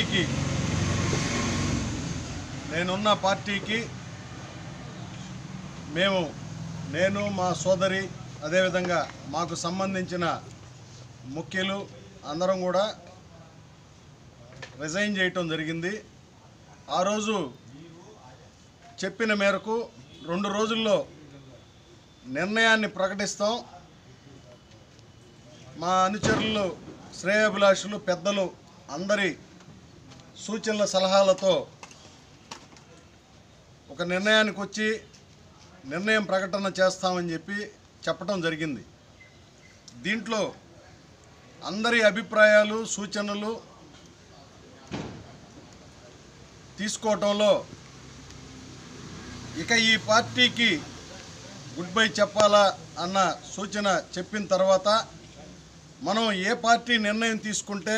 పార్టీకి. నేనున్న పార్టీకి మేము నేను మా సోదరి అదేవిధంగా మాకు సంబంధించిన ముఖ్యులు అందరం కూడా రిజైన్ చేయటం జరిగింది. ఆ రోజు చెప్పిన మేరకు రెండు రోజుల్లో నిర్ణయాన్ని ప్రకటిస్తాం. మా అనుచరులు శ్రేయాభిలాషులు పెద్దలు అందరి సూచనల సలహాలతో ఒక నిర్ణయానికి వచ్చి నిర్ణయం ప్రకటన చేస్తామని చెప్పి చెప్పడం జరిగింది. దీంట్లో అందరి అభిప్రాయాలు సూచనలు తీసుకోవటంలో ఇక ఈ పార్టీకి గుడ్ బై చెప్పాలా అన్న సూచన చెప్పిన తర్వాత మనం ఏ పార్టీ నిర్ణయం తీసుకుంటే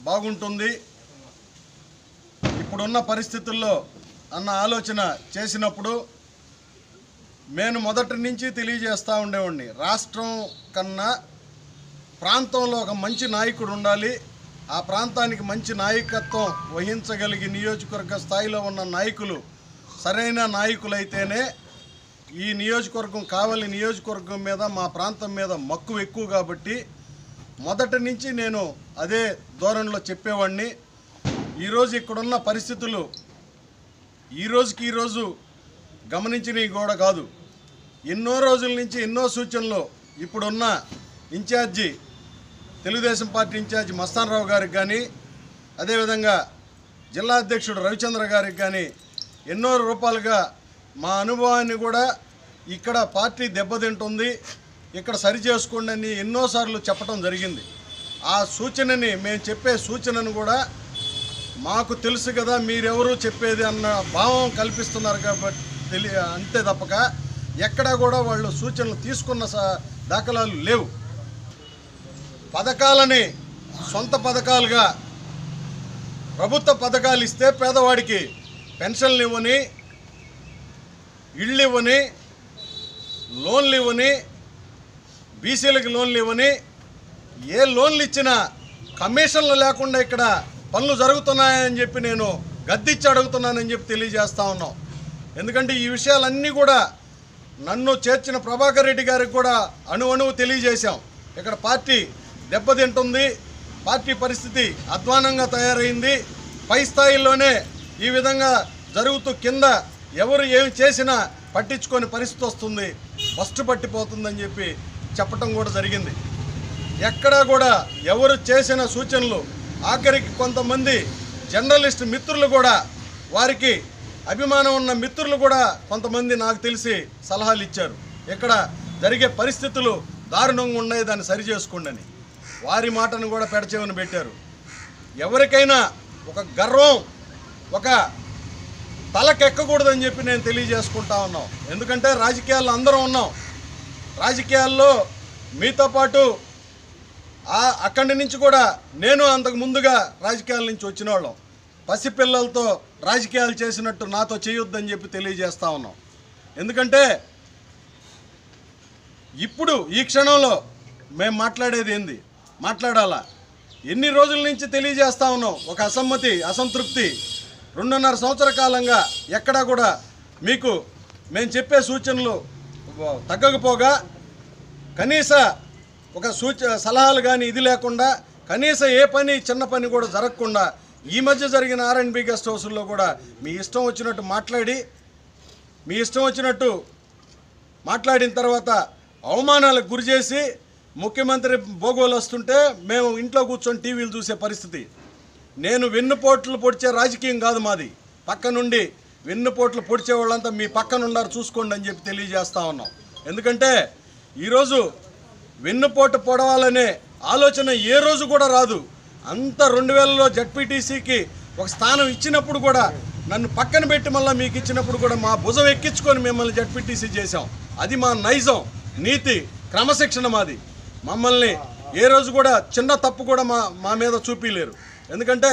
బాగుంటుంది ఇప్పుడున్న పరిస్థితుల్లో అన్న ఆలోచన చేసినప్పుడు నేను మొదటి నుంచి తెలియజేస్తూ ఉండేవాడిని. రాష్ట్రం కన్నా ప్రాంతంలో ఒక మంచి నాయకుడు ఉండాలి. ఆ ప్రాంతానికి మంచి నాయకత్వం వహించగలిగి నియోజకవర్గ స్థాయిలో ఉన్న నాయకులు సరైన నాయకులైతేనే ఈ నియోజకవర్గం కావలి నియోజకవర్గం మీద మా ప్రాంతం మీద మక్కువ ఎక్కువ కాబట్టి మొదటి నుంచి నేను అదే ధోరణిలో చెప్పేవాడిని. ఈరోజు ఇక్కడున్న పరిస్థితులు ఈ రోజుకి ఈరోజు గమనించినవి కూడా కాదు. ఎన్నో రోజుల నుంచి ఎన్నో సూచనలు ఇప్పుడున్న incharge Telugu Desam party incharge Mastan Rao గారికి కానీ అదేవిధంగా జిల్లా అధ్యక్షుడు రవిచంద్ర గారికి కానీ ఎన్నో రూపాలుగా మా అనుభవాన్ని కూడా ఇక్కడ పార్టీ దెబ్బతింటుంది. ఇక్కడ సరి చేసుకోండి అని ఎన్నోసార్లు చెప్పడం జరిగింది. ఆ సూచనని మేము చెప్పే సూచనను కూడా మాకు తెలుసు కదా మీరెవరు చెప్పేది అన్న భావం కల్పిస్తున్నారు కాబట్టి తెలి అంతే తప్పక. ఎక్కడా కూడా వాళ్ళు సూచనలు తీసుకున్న దాఖలాలు లేవు. పథకాలని సొంత పథకాలుగా ప్రభుత్వ పథకాలు ఇస్తే పేదవాడికి పెన్షన్లు ఇవ్వని ఇళ్ళు ఇవ్వని లోన్లు ఇవ్వని బీసీలకు లోన్లు ఇవ్వని ఏ లోన్లు ఇచ్చినా కమిషన్లు లేకుండా ఇక్కడ పనులు జరుగుతున్నాయని చెప్పి నేను గద్దిచ్చి అడుగుతున్నానని చెప్పి తెలియజేస్తా ఉన్నాం. ఎందుకంటే ఈ విషయాలన్నీ కూడా నన్ను చేర్చిన ప్రభాకర్ రెడ్డి గారికి కూడా అణు అణువు తెలియజేశాం. ఇక్కడ పార్టీ దెబ్బతింటుంది పార్టీ పరిస్థితి అధ్వానంగా తయారైంది. పై స్థాయిలోనే ఈ విధంగా జరుగుతూ కింద ఎవరు ఏమి చేసినా పట్టించుకొని పరిస్థితి వస్తుంది ఫస్ట్ పట్టిపోతుందని చెప్పి చెప్పటం కూడా జరిగింది. ఎక్కడా కూడా ఎవరు చేసిన సూచనలు ఆఖరికి కొంతమంది జర్నలిస్ట్ మిత్రులు కూడా వారికి అభిమానం ఉన్న మిత్రులు కూడా కొంతమంది నాకు తెలిసి సలహాలు ఇచ్చారు. ఇక్కడ జరిగే పరిస్థితులు దారుణంగా ఉన్నాయి దాన్ని సరి చేసుకోండి వారి మాటను కూడా పెడచేవని పెట్టారు. ఎవరికైనా ఒక గర్వం ఒక తలకెక్కకూడదని చెప్పి నేను తెలియజేసుకుంటా ఉన్నాం. ఎందుకంటే రాజకీయాల్లో అందరం ఉన్నాం. రాజకీయాల్లో మీతో పాటు అక్కడి నుంచి కూడా నేను అంతకు ముందుగా రాజకీయాల నుంచి వచ్చిన వాళ్ళం పసిపిల్లలతో రాజకీయాలు చేసినట్టు నాతో చేయొద్దని చెప్పి తెలియజేస్తా ఉన్నాం. ఎందుకంటే ఇప్పుడు ఈ క్షణంలో మేము మాట్లాడేది ఏంది? మాట్లాడాలా? ఎన్ని రోజుల నుంచి తెలియజేస్తా ఉన్నాం. ఒక అసమ్మతి అసంతృప్తి. రెండున్నర సంవత్సర కాలంగా ఎక్కడా కూడా మీకు మేము చెప్పే సూచనలు తగ్గకపోగా కనీస ఒక సూచ సలహాలు కానీ ఇది లేకుండా కనీసం ఏ పని చిన్న పని కూడా జరగకుండా ఈ మధ్య జరిగిన ఆర్ఎండ్బి గెస్ట్ హౌస్లో కూడా మీ ఇష్టం వచ్చినట్టు మాట్లాడి మీ ఇష్టం వచ్చినట్టు మాట్లాడిన తర్వాత అవమానాలకు గురి చేసి ముఖ్యమంత్రి భోగోలు వస్తుంటే మేము ఇంట్లో కూర్చొని టీవీలు చూసే పరిస్థితి. నేను వెన్నుపోట్లు పొడిచే రాజకీయం కాదు మాది. పక్క నుండి వెన్నుపోట్లు పొడిచే వాళ్ళంతా మీ పక్కనున్నారు చూసుకోండి అని చెప్పి తెలియజేస్తా ఉన్నాం. ఎందుకంటే ఈరోజు వెన్నుపోటు పొడవాలనే ఆలోచన ఏ రోజు కూడా రాదు. అంత రెండు వేలలో జడ్పీటీసీకి ఒక స్థానం ఇచ్చినప్పుడు కూడా నన్ను పక్కన పెట్టి మళ్ళీ మీకు ఇచ్చినప్పుడు కూడా మా భుజం ఎక్కించుకొని మిమ్మల్ని జడ్పీటీసీ చేశాం. అది మా నైజం నీతి క్రమశిక్షణ మాది. మమ్మల్ని ఏ రోజు కూడా చిన్న తప్పు కూడా మా మా మీద చూపిలేరు. ఎందుకంటే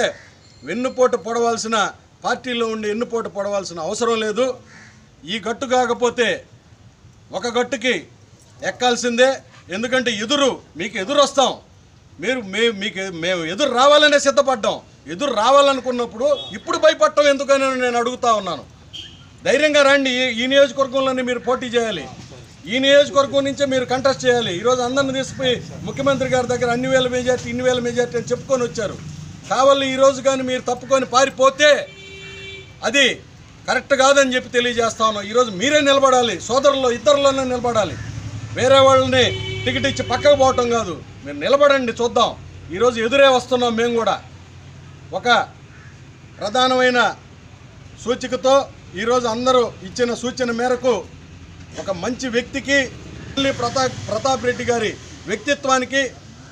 వెన్నుపోటు పొడవాల్సిన పార్టీలో ఉండి ఎన్నుపోటు పొడవాల్సిన అవసరం లేదు. ఈ గట్టు కాకపోతే ఒక గట్టుకి ఎక్కాల్సిందే. ఎందుకంటే ఎదురు మీకు ఎదురు వస్తాం మీరు మే మీకు మేము ఎదురు రావాలనే సిద్ధపడ్డాం. ఎదురు రావాలనుకున్నప్పుడు ఇప్పుడు భయపడటం ఎందుకని నేను అడుగుతా ఉన్నాను. ధైర్యంగా రండి. ఈ- నియోజకవర్గంలోనే మీరు పోటీ చేయాలి. ఈ నియోజకవర్గం నుంచే మీరు కంటెస్ట్ చేయాలి. ఈరోజు అందరిని తీసుకుపోయి ముఖ్యమంత్రి గారి దగ్గర అన్ని వేల మెజార్టీ ఇన్ని వేల మెజార్టీ అని చెప్పుకొని వచ్చారు. కావాలి ఈ రోజు కానీ మీరు తప్పుకొని పారిపోతే అది కరెక్ట్ కాదని చెప్పి తెలియజేస్తా ఉన్నాం. ఈరోజు మీరే నిలబడాలి. సోదరుల్లో ఇద్దరులోనే నిలబడాలి. వేరే వాళ్ళని టికెట్ ఇచ్చి పక్కకు పోవటం కాదు. మీరు నిలబడండి చూద్దాం. ఈరోజు ఎదురే వస్తున్నాం మేము కూడా. ఒక ప్రధానమైన సూచికతో ఈరోజు అందరూ ఇచ్చిన సూచన మేరకు ఒక మంచి వ్యక్తికి ప్రతాప్ ప్రతాప్ రెడ్డి గారి వ్యక్తిత్వానికి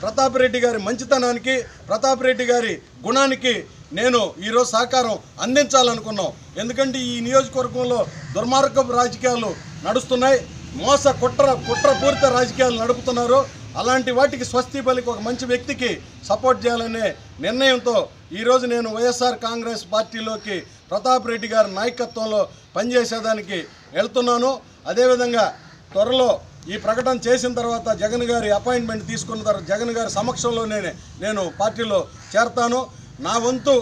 ప్రతాప్ రెడ్డి గారి మంచితనానికి ప్రతాప్ రెడ్డి గారి గుణానికి నేను ఈరోజు సహకారం అందించాలనుకున్నాం. ఎందుకంటే ఈ నియోజకవర్గంలో దుర్మార్గపు రాజకీయాలు నడుస్తున్నాయి. మోస కుట్ర కుట్రపూరిత రాజకీయాలు నడుపుతున్నారు. అలాంటి వాటికి స్వస్తి పలికి ఒక మంచి వ్యక్తికి సపోర్ట్ చేయాలనే నిర్ణయంతో ఈరోజు నేను వైఎస్ఆర్ కాంగ్రెస్ పార్టీలోకి ప్రతాప్ రెడ్డి గారి నాయకత్వంలో పనిచేసేదానికి వెళ్తున్నాను. అదేవిధంగా త్వరలో ఈ ప్రకటన చేసిన తర్వాత జగన్ గారి అపాయింట్మెంట్ తీసుకున్న తర్వాత జగన్ గారి సమక్షంలోనే నేను పార్టీలో చేరతాను. నా వంతు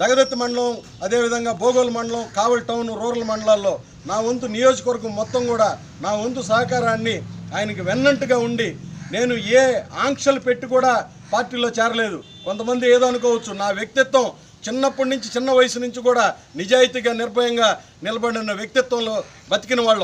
దగదత్తి మండలం అదేవిధంగా బోగోలు మండలం కావలి టౌన్ రూరల్ మండలాల్లో నా వంతు నియోజకవర్గం మొత్తం కూడా నా వంతు సహకారాన్ని ఆయనకి వెన్నంటుగా ఉండి నేను ఏ ఆంక్షలు పెట్టి కూడా పార్టీలో చేరలేదు. కొంతమంది ఏదో అనుకోవచ్చు నా వ్యక్తిత్వం చిన్నప్పటి నుంచి చిన్న వయసు నుంచి కూడా నిజాయితీగా నిర్భయంగా నిలబడిన వ్యక్తిత్వంలో బతికిన వాళ్ళు.